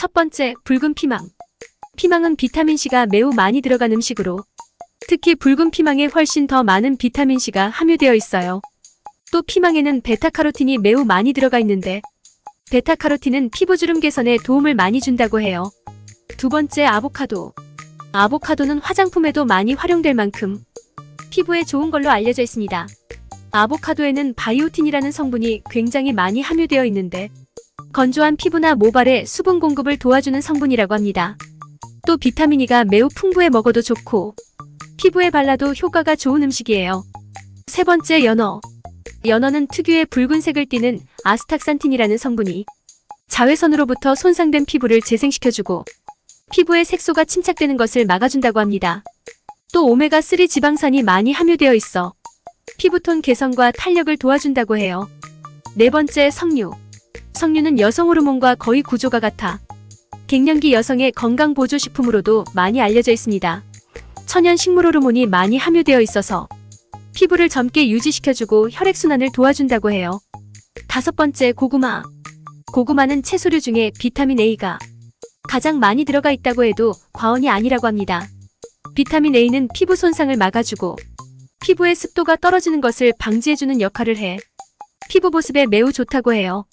첫 번째, 붉은 피망. 피망은 비타민C가 매우 많이 들어간 음식으로 특히 붉은 피망에 훨씬 더 많은 비타민C가 함유되어 있어요. 또 피망에는 베타카로틴이 매우 많이 들어가 있는데 베타카로틴은 피부주름 개선에 도움을 많이 준다고 해요. 두 번째, 아보카도. 아보카도는 화장품에도 많이 활용될 만큼 피부에 좋은 걸로 알려져 있습니다. 아보카도에는 바이오틴이라는 성분이 굉장히 많이 함유되어 있는데 건조한 피부나 모발에 수분 공급을 도와주는 성분이라고 합니다. 또 비타민 E가 매우 풍부해 먹어도 좋고 피부에 발라도 효과가 좋은 음식이에요. 세 번째 연어. 연어는 특유의 붉은색을 띠는 아스탁산틴이라는 성분이 자외선으로부터 손상된 피부를 재생시켜주고 피부에 색소가 침착되는 것을 막아준다고 합니다. 또 오메가3 지방산이 많이 함유되어 있어 피부톤 개선과 탄력을 도와준다고 해요. 네 번째 석류. 석류는 여성 호르몬과 거의 구조가 같아 갱년기 여성의 건강 보조 식품으로도 많이 알려져 있습니다. 천연 식물 호르몬이 많이 함유되어 있어서 피부를 젊게 유지시켜주고 혈액순환을 도와준다고 해요. 다섯 번째 고구마. 고구마는 채소류 중에 비타민 A가 가장 많이 들어가 있다고 해도 과언이 아니라고 합니다. 비타민 A는 피부 손상을 막아주고 피부의 습도가 떨어지는 것을 방지해주는 역할을 해 피부 보습에 매우 좋다고 해요.